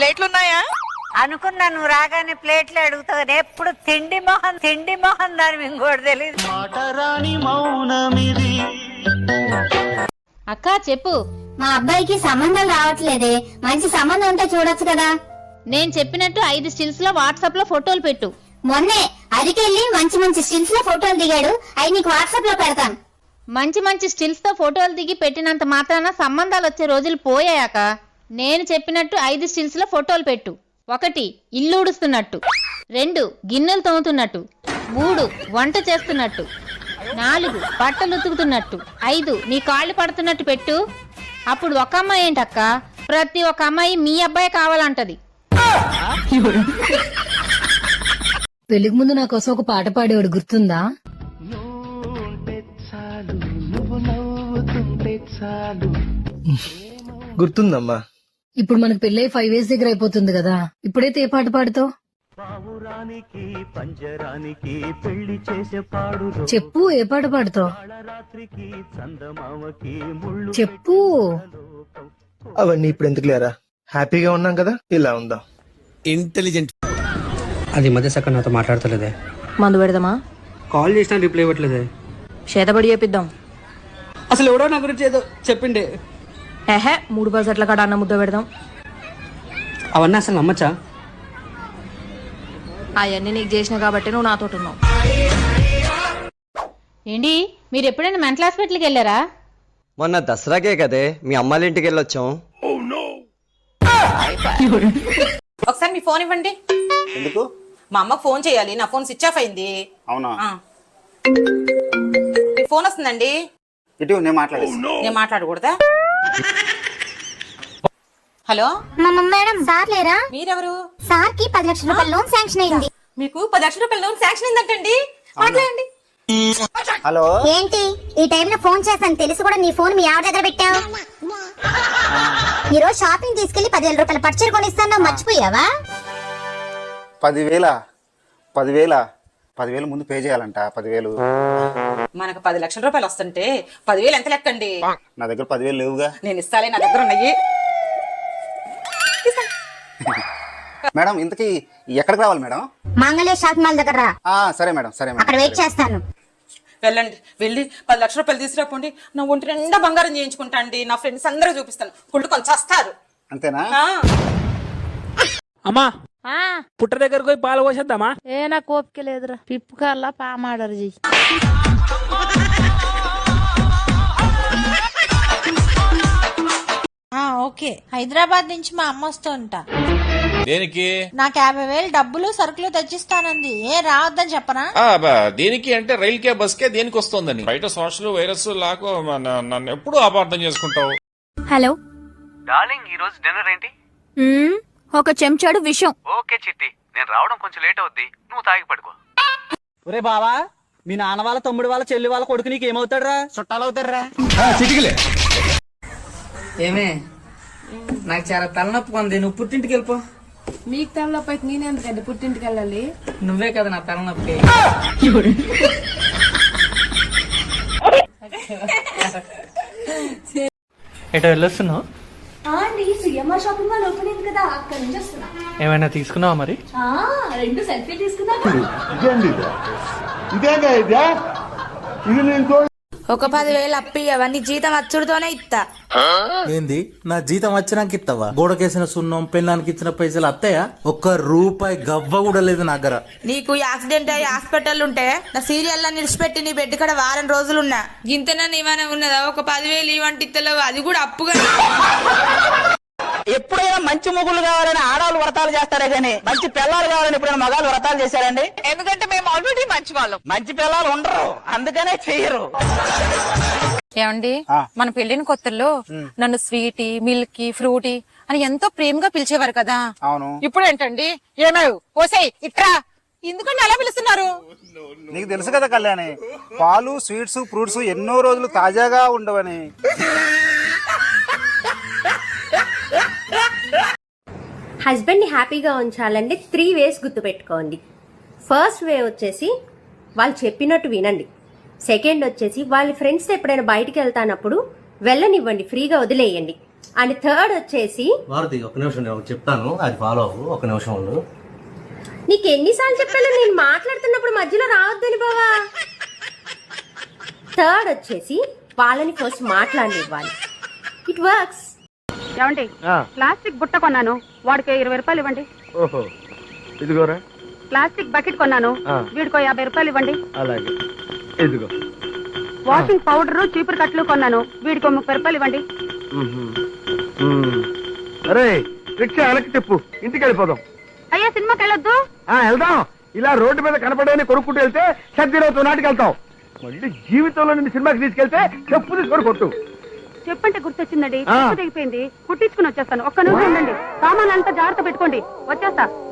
ప్లేట్లు ఉన్నాయా అనుకున్నా నువ్వు రాగానే ప్లేట్లు అడుగుతావు. ఎప్పుడు తిండి మొహం తిండి మొహం దాని ఇంకోటి తెలియదు అక్క చెప్పు. మా అబ్బాయికి సంబంధం రావట్లేదే. మంచి సంబంధం ఉంటే చూడొచ్చు కదా. నేను చెప్పినట్టు ఐదు స్టిల్స్లో వాట్సాప్లో ఫోటోలు పెట్టు. మొన్నే అదికెళ్ళి మంచి మంచి స్టిల్స్లో ఫోటోలు దిగాడు. అవి నీకు వాట్సాప్లో పెడతాను. మంచి మంచి స్టిల్స్తో ఫోటోలు దిగి పెట్టినంత మాత్రాన సంబంధాలు వచ్చే రోజులు పోయాక నేను చెప్పినట్టు ఐదు స్టిల్స్లో ఫోటోలు పెట్టు. ఒకటి ఇల్లు ఉడుస్తున్నట్టు రెండు గిన్నెలు తోముతున్నట్టు. మూడు వంట చేస్తున్నట్టు. నాలుగు బట్టలు ఉతుకుతున్నట్టు. ఐదు నీ కాళ్ళు పడుతున్నట్టు పెట్టు. అప్పుడు ఒక అమ్మాయి ఏంటక్క? ప్రతి ఒక్క అమ్మాయి మీ అబ్బాయి కావాలంటది. పెళ్ళికి ముందు నా కోసం ఒక పాట పాడేవాడు గుర్తుందా? గుర్తుందమ్మా. ఇప్పుడు మనకు పెళ్ళై ఫైవ్ ఇయర్స్ దగ్గర అయిపోతుంది కదా. ఇప్పుడైతే ఏ పాట పాడుతావు? చెప్పు ఏ పాట పాడుతావు? చెప్పు. అవన్నీ ఇప్పుడు ఎందుకు లేరా? హ్యాపీగా ఉన్నాం కదా ఇలా ఉందాం. ఇంటెలిజెంట్ అది మధ్య సక్క నాతో మాట్లాడతలేదే. మందు పెడదామా? కాల్ చేసినా రిప్లై ఇవ్వట్లేదే. చేతబడి చేపిద్దాం. అసలు ఎవడో నా గురించి ఏదో చెప్పిండే. ఏహే మూడు బజెట్ల కాడ అన్న ముద్ద పెడదాం. అవన్నీ అసలు నమ్మచ్చా? అవన్నీ నీకు చేసిన కాబట్టి నువ్వు నాతో ఉన్నావు. ఏంటి మీరు ఎప్పుడైనా మెంటల్ హాస్పిటల్కి వెళ్ళారా? మొన్న దసరాకే కదే మీ అమ్మాళ్ళ ఇంటికి వెళ్ళొచ్చాం. ఒకసారి మీ ఫోన్ ఇవ్వండి. ఎందుకు? మా అమ్మకు ఫోన్ చేయాలి నా ఫోన్ స్విచ్ ఆఫ్ అయింది. అవునా? ఆ. మీ ఫోన్ వస్తుందండి? ఇటు నేను మాట్లాడేసి నేను మాట్లాడకూడదా? హలో? మేడం సార్ లేరా? మీరెవరు? సార్కి పది లక్షల రూపాయల లోన్ శాంక్షన్ అయింది. మీకు పది లక్షల రూపాయల లోన్ శాంక్షన్ అయిందంటండి. మాట్లాడండి. హలో? ఏంటి? ఈ టైంలో ఫోన్ చేశాను తెలిసి కూడా నీ ఫోన్ మీ ఆవిడ దగ్గర పెట్టావు. ఈ రోజు షాపింగ్ తీసుకెళ్ళి పదివేల రూపాయల పర్చర్ కొనిస్తాను. మర్చిపోయావా? పదివేల? పదివేల? పదివేలు ముందు పే చేయాలంట పదివేలు. మనకు పది లక్షల రూపాయలు వస్తుంటే పదివేలు ఎంత లెక్కండి? నా దగ్గర పదివేలు లేవుగా. నేను ఇస్తాలే నా దగ్గర ఉన్నాయి. మేడం ఇంతకీ ఎక్కడికి రావాలి మేడం? మంగళ షాపింగ్ మాల్ దగ్గర రా. ఆ, సరే మేడం సరే అక్కడ మేడం వెయిట్ చేస్తాను. వెళ్ళండి వెళ్ళి పది లక్షల రూపాయలు తీసుకురాపోండి. నా ఒంటి నిండా బంగారం చేయించుకుంటా అండి. నా ఫ్రెండ్స్ అందరూ చూపిస్తాను. కుళ్ళు కొంచెం వస్తారు అంతేనా అమ్మా పుట్ట దగ్గరకు పోయి పాలు పోసేద్దామా? ఏ నాకు ఓపిక లేదురా. పిప్పు కల్లా పామాడరు చెయ్యి ఓకే. హైదరాబాద్ నుంచి మా అమ్మ వస్తుంట. దేనికి? నాకు యాభై వేలు డబ్బులు సరుకులు తెచ్చిస్తానంది. ఏ రావద్దని చెప్పనా? ఆ, బా, దేనికి అంటే రైల్ కే బస్ కే దేనికి వస్తుందని. బయట సోషల్ వైరస్ లాగా మన- నన్ను ఎప్పుడు అపార్థం చేసుకుంటావు? హలో. డార్లింగ్ ఈ రోజు డిన్నర్ ఏంటి? ఒక చెంచాడు విషం. ఓకే చిట్టి నేను రావడం కొంచెం లేట్ అవుద్ది. నువ్వు తాగి పడుకో. ఒరే బావా మీ నాన్న వాళ్ళ తమ్ముడు వాళ్ళ చెల్లి వాళ్ళ కొడుకు నీకు ఏమవుతాడరా? చుట్టాలు అవుతాడరా. ఏమే నాకు చాలా తలనొప్పి ఉంది. నువ్వు పుట్టింటికి వెళ్ళిపో. మీకు తలనొప్పి అయితే నేను ఎందుకండి పుట్టింటికి వెళ్ళాలి? నువ్వే కదా నా తలనొప్పి. ఎటో వెళ్ళొస్తున్నావు? సిఎంఆర్ షాపింగ్ మాల్ ఓపెన్ అయింది కదా అక్కడ నుంచి వస్తున్నా. ఏమైనా తీసుకున్నావా మరి? రెండు సెల్ఫీ తీసుకున్నా. ఒక పదివేలు అప్పి అవన్నీ జీతం అచ్చుడుతోనే ఇస్తా ఏంది? నా జీతం వచ్చినాక ఇస్తావా గోడకేసిన సున్నం పెళ్ళానికి ఇచ్చిన పైసలు అత్తయ్యా ఒక్క రూపాయి గవ్వ కూడా లేదు నా దగ్గర. నీకు యాక్సిడెంట్ అయ్యి హాస్పిటల్ ఉంటే నా సీరియల్ నిడిచిపెట్టి నీ బెడ్ కాడ వారం రోజులున్నా. గింతన నీవనే ఉన్నదా? ఒక పదివేలు ఇవంటి ఇస్తలేవు అది కూడా అప్పుగా. ఎప్పుడైనా మంచి మొగులు కావాలని ఆడవాళ్ళు వ్రతాలు చేస్తారే గానీ మంచి పిల్లలు కావాలని ఎప్పుడైనా మగాళ్ళు వ్రతాలు చేశారండి? ఎందుకంటే మేము ఆల్రెడీ మంచి వాళ్ళం. మంచి పిల్లలు ఉండరు అందుకనే చెయ్యరు ఏమండి? మన పెళ్ళిన కొత్తల్లో నన్ను స్వీటీ మిల్కీ ఫ్రూటీ అని ఎంతో ప్రేమగా పిలిచేవారు కదా. అవును. ఇప్పుడు ఏంటండి ఏమేవ్? పోసేయ్ ఇట్రా. ఎందుకంటే అలా పిలుస్తున్నారు? నీకు తెలుసు కదా కళ్యాణి పాలు స్వీట్స్ ఫ్రూట్స్ ఎన్నో రోజులు తాజాగా ఉండవని. హస్బెండ్ని హ్యాపీగా ఉంచాలంటే త్రీ వేస్ గుర్తుపెట్టుకోండి. ఫస్ట్ వే వచ్చేసి వాళ్ళు చెప్పినట్టు వినండి. సెకండ్ వచ్చేసి వాళ్ళ ఫ్రెండ్స్ ఎప్పుడైనా బయటికి వెళ్తానప్పుడు వెళ్ళనివ్వండి ఫ్రీగా వదిలేయండి. అండ్ థర్డ్ వచ్చేసి ఒక నిమిషం నేను ఒకటి చెప్తాను. అది ఫాలో అవ్వు. ఒక నిమిషం ఉండు. నీకు ఎన్నిసార్లు చెప్పాను నేను మాట్లాడుతున్నప్పుడు మధ్యలో రావద్దని బావా. థర్డ్ వచ్చేసి వాళ్ళని ఫస్ట్ మాట్లాడనివ్వాలి. ఇట్ వర్క్స్ ఏమండి? ప్లాస్టిక్ బుట్ట కొన్నాను. వాడికి ఇరవై రూపాయలు ఇవ్వండి. ఓహో. ఇదిగోరా. ప్లాస్టిక్ బకెట్ కొన్నాను. వీడికో యాభై రూపాయలు ఇవ్వండి. అలాగే. ఇదిగో. వాషింగ్ పౌడర్ చీపురు కట్లు కొన్నాను. వీడికో ముప్పై రూపాయలు ఇవ్వండి. అరే రిక్షా వెనక్కి చెప్పు. ఇంటికి వెళ్ళిపోదాం. అయ్యా సినిమాకి వెళ్ళొద్దు? ఆ వెళ్దాం. ఇలా రోడ్డు మీద కనపడని కొనుక్కుంటూ వెళ్తే సర్దిరోజు నాటికి వెళ్తాం. మళ్ళీ జీవితంలో నిన్ను సినిమాకి తీసుకెళ్తే చెప్పు తీసుకొని కొట్టు. చెప్పంటే గుర్తొచ్చిందండి. తెగిపోయింది. కుట్టించుకుని వచ్చేస్తాను. ఒక్క నిమిషం ఉండండి. సామాన్ అంతా జాగ్రత్త పెట్టుకోండి. వచ్చేస్తా.